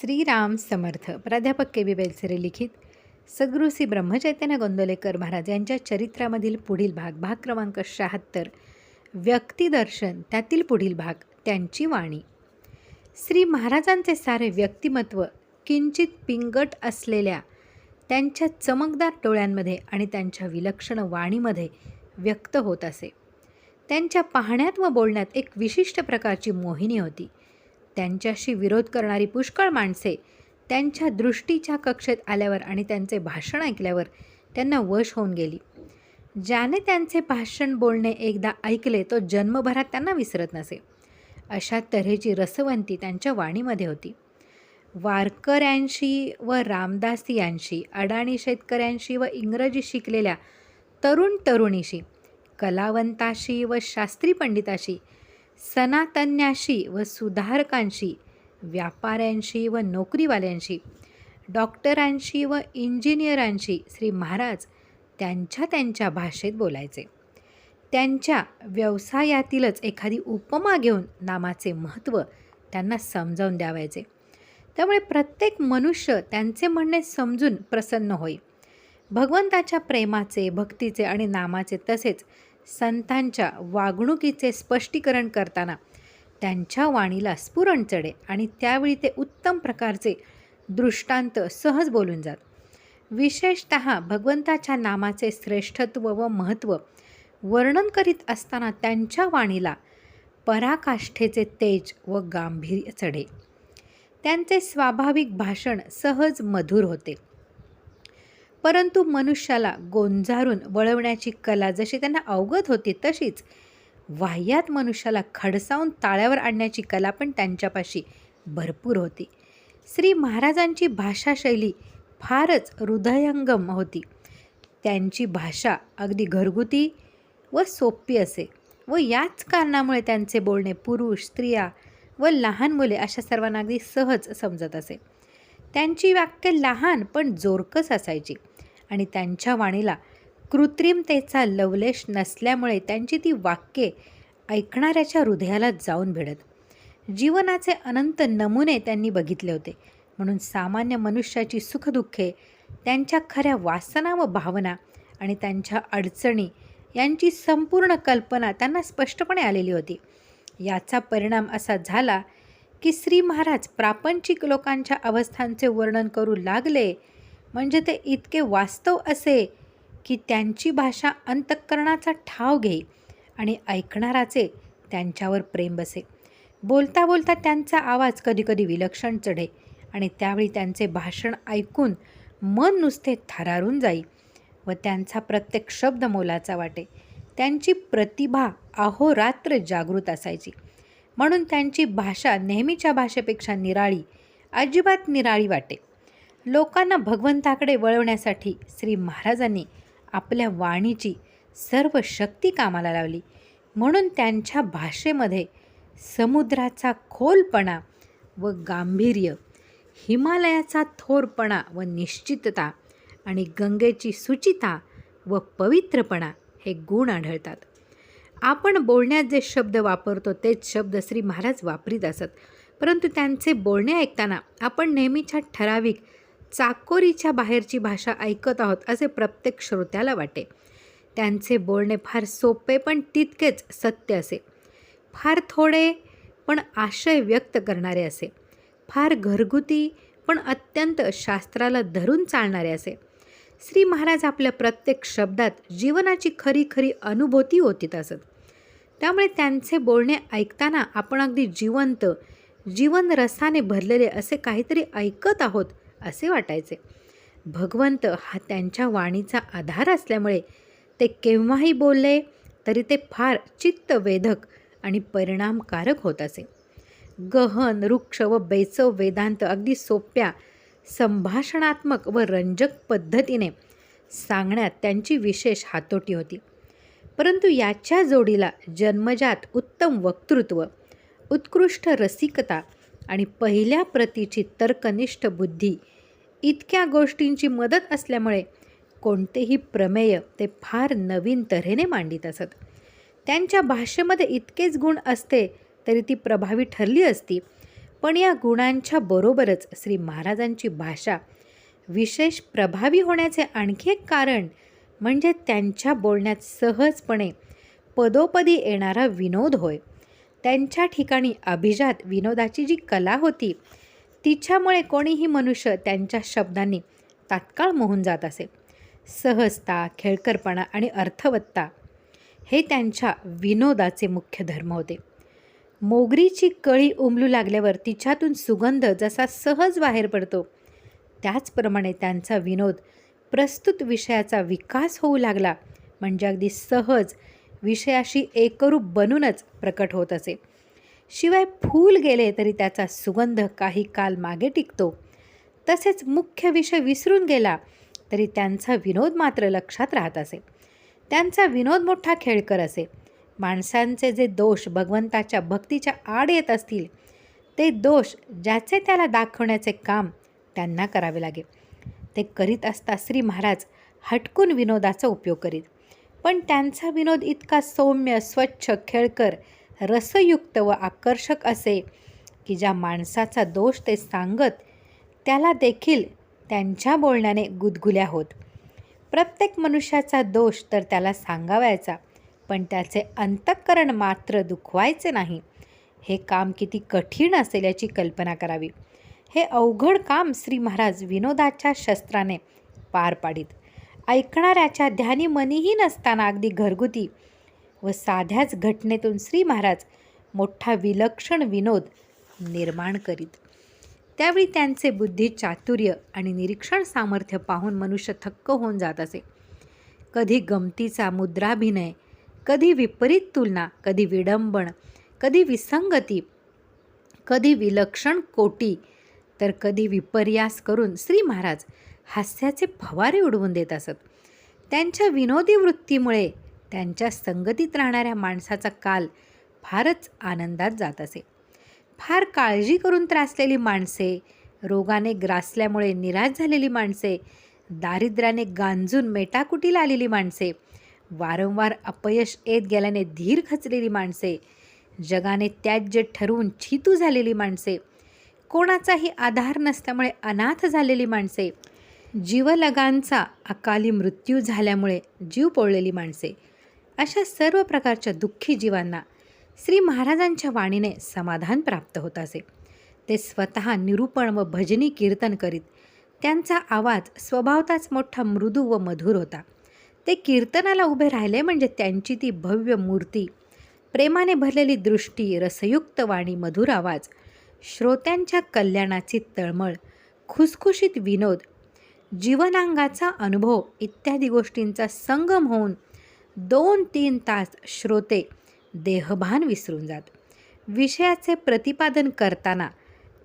श्रीराम समर्थ प्राध्यापक के बी बेलसरे लिखित सद्गुरुश्री ब्रह्मचैतन्य गोंदलेकर महाराज यांच्या चरित्रामधील पुढील भाग भाग क्रमांक शहात्तर व्यक्तिदर्शन त्यातील पुढील भाग त्यांची वाणी. श्री महाराजांचे सारे व्यक्तिमत्व किंचित पिंगट असलेल्या त्यांच्या चमकदार डोळ्यांमध्ये आणि त्यांच्या विलक्षण वाणीमध्ये व्यक्त होत असे. त्यांच्या पाहण्यात व बोलण्यात एक विशिष्ट प्रकारची मोहिनी होती. त्यांच्याशी विरोध करणारी पुष्कळ माणसे त्यांच्या दृष्टीच्या कक्षेत आल्यावर आणि त्यांचे भाषण ऐकल्यावर त्यांना वश होऊन गेली. ज्याने त्यांचे भाषण बोलणे एकदा ऐकले तो जन्मभरात त्यांना विसरत नसे. अशा तऱ्हेची रसवंती त्यांच्या वाणीमध्ये होती. वारकऱ्यांशी व रामदासियांशी अडाणी शेतकऱ्यांशी व इंग्रजी शिकलेल्या तरुण तरुणीशी कलावंताशी व शास्त्री पंडिताशी सनातन्याशी व सुधारकांशी व्यापाऱ्यांशी व नोकरीवाल्यांशी डॉक्टरांशी व इंजिनियरांशी श्री महाराज त्यांच्या त्यांच्या भाषेत बोलायचे. त्यांच्या व्यवसायातीलच एखादी उपमा घेऊन नामाचे महत्त्व त्यांना समजावून द्यावायचे. त्यामुळे प्रत्येक मनुष्य त्यांचे म्हणणे समजून प्रसन्न होई. भगवंताच्या प्रेमाचे भक्तीचे आणि नामाचे तसेच संतांच्या वागणुकीचे स्पष्टीकरण करताना त्यांच्या वाणीला स्फुरण चढे आणि त्यावेळी ते उत्तम प्रकारचे दृष्टांत सहज बोलून जात. विशेषत भगवंताच्या नामाचे श्रेष्ठत्व व महत्त्व वर्णन करीत असताना त्यांच्या वाणीला पराकाष्ठेचे तेज व गांभीर्य चढे. त्यांचे स्वाभाविक भाषण सहज मधुर होते. परंतु मनुष्याला गोंजारून वळवण्याची कला जशी त्यांना अवगत होती तशीच वाह्यात मनुष्याला खडसावून ताळ्यावर आणण्याची कला पण त्यांच्यापाशी भरपूर होती. श्री महाराजांची भाषाशैली फारच हृदयंगम होती. त्यांची भाषा अगदी घरगुती व सोपी असे व याच कारणामुळे त्यांचे बोलणे पुरुष स्त्रिया व लहान मुले अशा सर्वांना अगदी सहज समजत असे. त्यांची वाक्य लहान पण जोरकस असायची. आणि त्यांच्या वाणीला कृत्रिमतेचा लवलेश नसल्यामुळे त्यांची ती वाक्ये ऐकणाऱ्याच्या हृदयाला जाऊन भिडत. जीवनाचे अनंत नमुने त्यांनी बघितले होते. म्हणून सामान्य मनुष्याची सुखदुःखे त्यांच्या खऱ्या वासना व भावना आणि त्यांच्या अडचणी यांची संपूर्ण कल्पना त्यांना स्पष्टपणे आलेली होती. याचा परिणाम असा झाला की श्री महाराज प्रापंचिक लोकांच्या अवस्थांचे वर्णन करू लागले म्हणजे ते इतके वास्तव असे की त्यांची भाषा अंतःकरणाचा ठाव घेई आणि ऐकणाराचे त्यांच्यावर प्रेम बसे. बोलता बोलता त्यांचा आवाज कधीकधी विलक्षण चढे आणि त्यावेळी त्यांचे भाषण ऐकून मन नुसते थरारून जाई व त्यांचा प्रत्येक शब्द मोलाचा वाटे. त्यांची प्रतिभा अहोरात्र जागृत असायची. म्हणून त्यांची भाषा नेहमीच्या भाषेपेक्षा निराळी अजिबात निराळी वाटे. लोकांना भगवंताकडे वळवण्यासाठी श्री महाराजांनी आपल्या वाणीची सर्व शक्ती कामाला लावली. म्हणून त्यांच्या भाषेमध्ये समुद्राचा खोलपणा व गांभीर्य हिमालयाचा थोरपणा व निश्चितता आणि गंगेची सुचिता व पवित्रपणा हे गुण आढळतात. आपण बोलण्यात जे शब्द वापरतो तेच शब्द श्री महाराज वापरीत असत. परंतु त्यांचे बोलणे ऐकताना आपण नेहमीच्या ठराविक चाकोरीच्या बाहेरची भाषा ऐकत आहोत असे प्रत्येक श्रोत्याला वाटे. त्यांचे बोलणे फार सोपे पण तितकेच सत्य असे. फार थोडे पण आशय व्यक्त करणारे असे. फार घरगुती पण अत्यंत शास्त्राला धरून चालणारे असे. श्री महाराज आपल्या प्रत्येक शब्दात जीवनाची खरी खरी अनुभूती होतीत असत त्यामुळे त्यांचे बोलणे ऐकताना आपण अगदी जिवंत जीवन रसाने भरलेले असे काहीतरी ऐकत आहोत असे वाटायचे. भगवंत हा त्यांच्या वाणीचा आधार असल्यामुळे ते केव्हाही बोलले तरी ते फार चित्तवेधक आणि परिणामकारक होत असे. गहन वृक्ष व बेचव वेदांत अगदी सोप्या संभाषणात्मक व रंजक पद्धतीने सांगण्यात त्यांची विशेष हातोटी होती. परंतु याच्या जोडीला जन्मजात उत्तम वक्तृत्व उत्कृष्ट रसिकता आणि पहिल्या प्रतीची तर्कनिष्ठ बुद्धी इतक्या गोष्टींची मदत असल्यामुळे कोणतेही प्रमेय ते फार नवीन तऱ्हेने मांडित असत. त्यांच्या भाषेमध्ये इतकेच गुण असते तरी ती प्रभावी ठरली असती. पण या गुणांच्या बरोबरच श्री महाराजांची भाषा विशेष प्रभावी होण्याचे आणखी एक कारण म्हणजे त्यांच्या बोलण्यात सहजपणे पदोपदी येणारा विनोद होय. त्यांच्या ठिकाणी अभिजात विनोदाची जी कला होती तिच्यामुळे कोणीही मनुष्य त्यांच्या शब्दांनी तात्काळ मोहून जात असे. सहजता खेळकरपणा आणि अर्थवत्ता हे त्यांच्या विनोदाचे मुख्य धर्म होते. मोगरीची कळी उमलू लागल्यावर तिच्यातून सुगंध जसा सहज बाहेर पडतो त्याचप्रमाणे त्यांचा विनोद प्रस्तुत विषयाचा विकास होऊ लागला म्हणजे अगदी सहज विषयाशी एकरूप बनूनच प्रकट होत असे. शिवाय फूल गेले तरी त्याचा सुगंध काही काल मागे टिकतो. तसेच मुख्य विषय विसरून गेला तरी त्यांचा विनोद मात्र लक्षात राहत असे. त्यांचा विनोद मोठा खेळकर असे. माणसांचे जे दोष भगवंताच्या भक्तीच्या आड येत असतील ते दोष ज्याचे त्याला दाखवण्याचे काम त्यांना करावे लागे. ते करीत असता श्री महाराज हटकून विनोदाचा उपयोग करीत. पण त्यांचा विनोद इतका सौम्य स्वच्छ खेळकर रसयुक्त व आकर्षक असे की ज्या माणसाचा दोष ते सांगत त्याला देखील त्यांच्या बोलण्याने गुदगुल्या होत. प्रत्येक मनुष्याचा दोष तर त्याला सांगावायचा पण त्याचे अंतःकरण मात्र दुखवायचे नाही. हे काम किती कठीण असेल याची कल्पना करावी. हे अवघड काम श्री महाराज विनोदाच्या शस्त्राने पार पाडीत. ऐकणाऱ्याच्या ध्यानी मनीही नसताना अगदी घरगुती व साध्याच घटनेतून श्री महाराज मोठा विलक्षण विनोद निर्माण करीत. त्यावेळी त्यांचे बुद्धी चातुर्य आणि निरीक्षण सामर्थ्य पाहून मनुष्य थक्क होऊन जात असे. कधी गमतीचा मुद्राभिनय कधी विपरीत तुलना कधी विडंबन कधी विसंगती कधी विलक्षण कोटी तर कधी विपर्यास करून श्री महाराज हास्याचे फवारे उडवून देत असत. त्यांच्या विनोदी वृत्तीमुळे त्यांच्या संगतीत राहणाऱ्या माणसाचा काल फारच आनंदात जात असे. फार काळजी करून त्रासलेली माणसे रोगाने ग्रासल्यामुळे निराश झालेली माणसे दारिद्र्याने गांजून मेटाकुटीला आलेली माणसे वारंवार अपयश येत गेल्याने धीर खचलेली माणसे जगाने त्याज्य ठरवून छितू झालेली माणसे कोणाचाही आधार नसल्यामुळे अनाथ झालेली माणसे जीवलगांचा अकाली मृत्यू झाल्यामुळे जीव पोळलेली माणसे अशा सर्व प्रकारच्या दुःखी जीवांना श्री महाराजांच्या वाणीने समाधान प्राप्त होत असे. ते स्वतः निरूपण व भजनी कीर्तन करीत त्यांचा आवाज स्वभावताच मोठा मृदू व मधुर होता. ते कीर्तनाला उभे राहिले म्हणजे त्यांची ती भव्य मूर्ती प्रेमाने भरलेली दृष्टी रसयुक्त वाणी मधुर आवाज श्रोत्यांच्या कल्याणाची तळमळ खुसखुशीत विनोद जीवनांगाचा अनुभव इत्यादी गोष्टींचा संगम होऊन दोन तीन तास श्रोते देहभान विसरून जात. विषयाचे प्रतिपादन करताना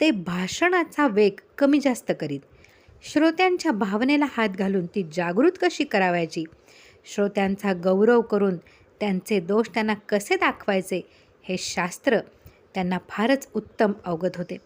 ते भाषणाचा वेग कमी जास्त करीत. श्रोत्यांच्या भावनेला हात घालून ती जागृत कशी करावायची? श्रोत्यांचा गौरव करून त्यांचे दोष त्यांना कसे दाखवायचे? हे शास्त्र त्यांना फारच उत्तम अवगत होते.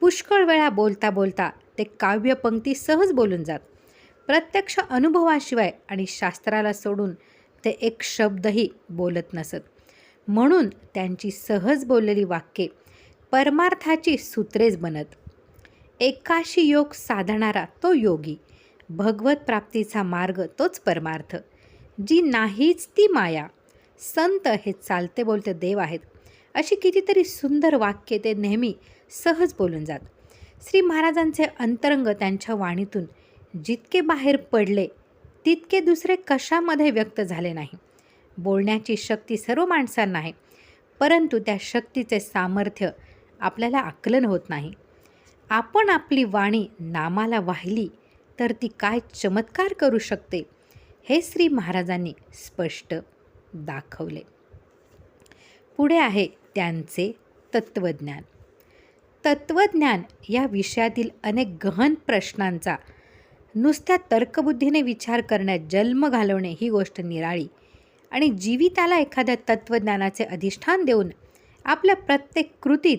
पुष्कळ वेळा बोलता बोलता ते काव्यपंक्ती सहज बोलून जात. प्रत्यक्ष अनुभवाशिवाय आणि शास्त्राला सोडून ते एक शब्दही बोलत नसत. म्हणून त्यांची सहज बोललेली वाक्ये परमार्थाची सूत्रेच बनत. एकाशी योग साधणारा तो योगी भगवत प्राप्तीचा मार्ग तोच परमार्थ. जी नाहीच ती माया. संत हे चालते बोलते देव आहेत. अशी कितीतरी सुंदर वाक्ये ते नेहमी सहज बोलून जात. श्री महाराजांचे अंतरंग त्यांच्या वाणीतून जितके बाहेर पडले तितके दुसरे कशामध्ये व्यक्त झाले नाही. बोलण्याची शक्ती सर्व माणसांना आहे. परंतु त्या शक्तीचे सामर्थ्य आपल्याला आकलन होत नाही. आपण आपली वाणी नामाला वाहिली तर ती काय चमत्कार करू शकते हे श्री महाराजांनी स्पष्ट दाखवले. पुढे आहे त्यांचे तत्त्वज्ञान. तत्त्वज्ञान या विषयातील अनेक गहन प्रश्नांचा नुसत्या तर्कबुद्धीने विचार करण्यात जन्म घालवणे ही गोष्ट निराळी. आणि जीविताला एखाद्या तत्त्वज्ञानाचे अधिष्ठान देऊन आपल्या प्रत्येक कृतीत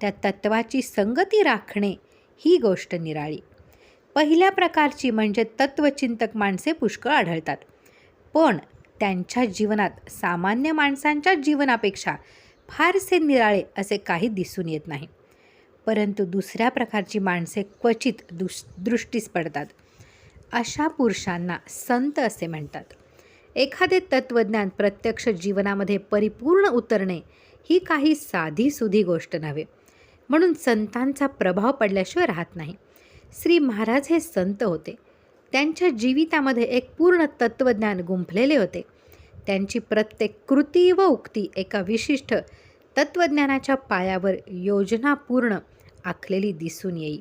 त्या तत्त्वाची संगती राखणे ही गोष्ट निराळी. पहिल्या प्रकारची म्हणजे तत्त्वचिंतक माणसे पुष्कळ आढळतात. पण त्यांच्या जीवनात सामान्य माणसांच्या जीवनापेक्षा फारसे निराळे असे काही दिसून येत नाही. परंतु दुसऱ्या प्रकारची माणसे क्वचित दुस दृष्टीस पडतात. अशा पुरुषांना संत असे म्हणतात. एखादे तत्त्वज्ञान प्रत्यक्ष जीवनामध्ये परिपूर्ण उतरणे ही काही साधीसुधी गोष्ट नव्हे. म्हणून संतांचा प्रभाव पडल्याशिवाय राहत नाही. श्री महाराज हे संत होते. त्यांच्या जीवितामध्ये एक पूर्ण तत्त्वज्ञान गुंफलेले होते. त्यांची प्रत्येक कृती व उक्ती एका विशिष्ट तत्त्वज्ञानाच्या पायावर योजनापूर्ण आखलेली दिसून येईल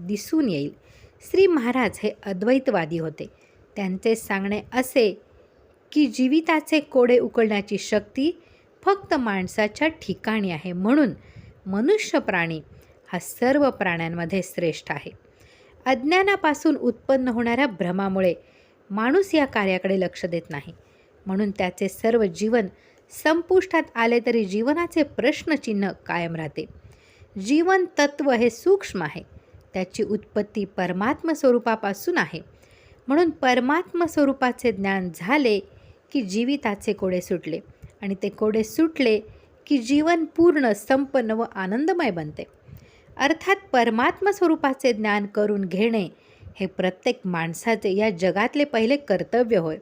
दिसून येईल. श्री महाराज हे अद्वैतवादी होते. त्यांचे सांगणे असे की जीविताचे कोडे उकळण्याची शक्ती फक्त माणसाच्या ठिकाणी आहे म्हणून मनुष्य प्राणी हा सर्व प्राण्यांमध्ये श्रेष्ठ आहे. अज्ञानापासून उत्पन्न होणाऱ्या भ्रमामुळे माणूस या कार्याकडे लक्ष देत नाही. म्हणून त्याचे सर्व जीवन संपुष्टात आले तरी जीवनाचे प्रश्नचिन्ह कायम राहते. जीवन तत्व हे सूक्ष्म आहे. त्याची उत्पत्ती परमात्म स्वरूपापासून आहे. म्हणून परमात्म स्वरूपाचे ज्ञान झाले की जीविताचे कोडे सुटले आणि ते कोडे सुटले की जीवन पूर्ण संपन्न व आनंदमय बनते. अर्थात परमात्म स्वरूपाचे ज्ञान करून घेणे हे प्रत्येक माणसाचे या जगातले पहिले कर्तव्य होय.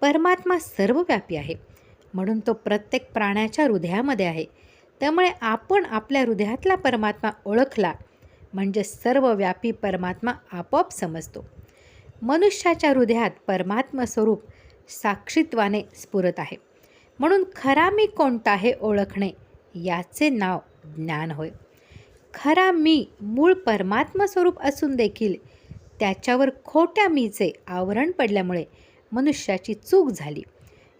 परमात्मा सर्वव्यापी आहे. म्हणून तो प्रत्येक प्राण्याच्या हृदयामध्ये आहे. त्यामुळे आपण आपल्या हृदयातला परमात्मा ओळखला म्हणजे सर्वव्यापी परमात्मा आपोआप समजतो. मनुष्याच्या हृदयात परमात्मा स्वरूप साक्षीत्वाने स्फुरत आहे. म्हणून खरा मी कोणता हे ओळखणे याचे नाव ज्ञान होय. खरा मी मूळ परमात्मा स्वरूप असून देखील त्याच्यावर खोट्या मीचे आवरण पडल्यामुळे मनुष्याची चूक झाली.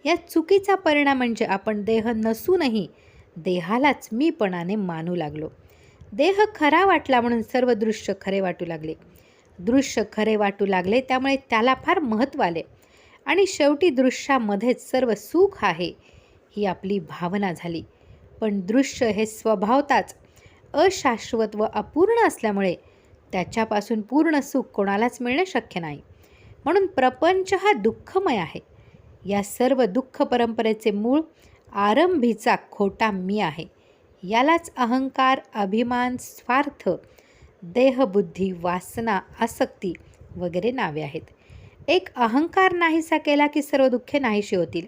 या चुकीचा परिणाम म्हणजे आपण देह नसूनही देहालाच मीपणाने मानू लागलो. देह खरा वाटला म्हणून सर्व दृश्य खरे वाटू लागले. दृश्य खरे वाटू लागले त्यामुळे त्याला फार महत्त्व आले. आणि शेवटी दृश्यामध्येच सर्व सुख आहे ही आपली भावना झाली. पण दृश्य हे स्वभावताच अशाश्वत व अपूर्ण असल्यामुळे त्याच्यापासून पूर्ण सुख कोणालाच मिळणे शक्य नाही. म्हणून प्रपंच हा दुःखमय आहे. या सर्व दुःख परंपरेचे मूळ आरंभीचा खोटा मी आहे. यालाच अहंकार अभिमान स्वार्थ देहबुद्धी वासना आसक्ती वगैरे नावे आहेत. एक अहंकार नाहीसा केला की सर्व दुःखे नाहीशी होतील.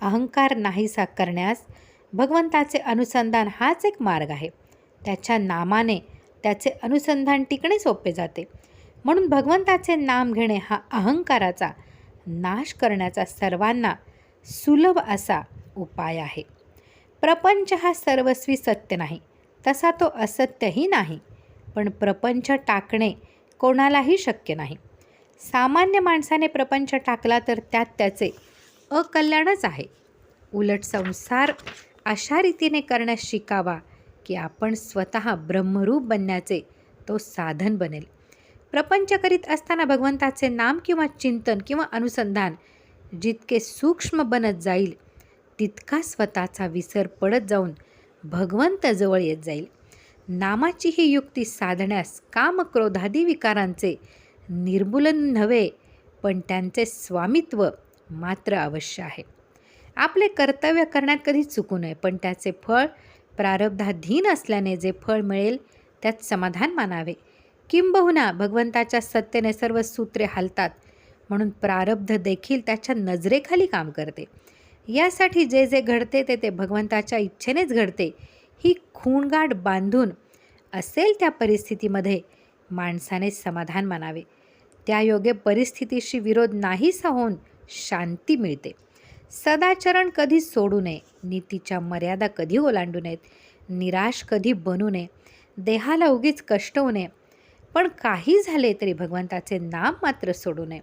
अहंकार नाहीसा करण्यास भगवंताचे अनुसंधान हाच एक मार्ग आहे. त्याच्या नामाने त्याचे अनुसंधान टिकणे सोपे जाते. म्हणून भगवंताचे नाम घेणे हा अहंकाराचा नाश करण्याचा सर्वांना सुलभ असा उपाय आहे. प्रपंच हा सर्वस्वी सत्य नाही. तसा तो असत्यही नाही. पण प्रपंच टाकणे कोणालाही शक्य नाही. सामान्य माणसाने प्रपंच टाकला तर त्यात त्याचे अकल्याणच आहे. उलट संसार अशा रीतीने करण्यास शिकावा की आपण स्वतः ब्रह्मरूप बनण्याचे तो साधन बनेल. प्रपंच करीत असताना भगवंताचे नाम किंवा चिंतन किंवा अनुसंधान जितके सूक्ष्म बनत जाईल तितका स्वतःचा विसर पडत जाऊन भगवंताजवळ येत जाईल. नामाची ही युक्ती साधण्यास कामक्रोधादी विकारांचे निर्मूलन नव्हे पण त्यांचे स्वामित्व मात्र अवश्य आहे. आपले कर्तव्य करण्यात कधी चुकू नये पण त्याचे फळ प्रारब्धाधीन असल्याने जे फळ मिळेल त्यात समाधान मानावे. किंबहुना भगवंताच्या सत्तेने सर्व सूत्रे हालतात म्हणून प्रारब्ध देखील त्याच्या नजरेखाली काम करते. यासाठी जे जे घडते ते ते भगवंताच्या इच्छेनेच घडते. ही खूणगाठ बांधून असेल त्या परिस्थितीमध्ये माणसाने समाधान मानावे. त्या योगे परिस्थितीशी विरोध नाहीसा होऊन शांती मिळते. सदाचरण कधी सोडू नये नीतीच्या मर्यादा कधी ओलांडू नयेत निराश कधी बनू नये देहाला उगीच कष्ट होऊ नये पण काही झाले तरी भगवंताचे नाम मात्र सोडू नये.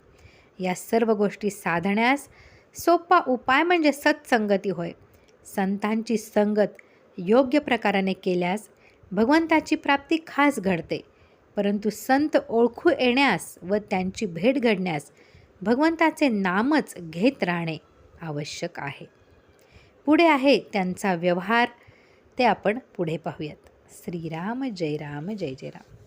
या सर्व गोष्टी साधण्यास सोपा उपाय म्हणजे सत्संगती होय. संतांची संगत योग्य प्रकाराने केल्यास भगवंताची प्राप्ती खास घडते. परंतु संत ओळखू येण्यास व त्यांची भेट घडण्यास भगवंताचे नामच घेत राहणे आवश्यक आहे. पुढे आहे त्यांचा व्यवहार. ते आपण पुढे पाहूयात. श्रीराम जय राम जय जय राम.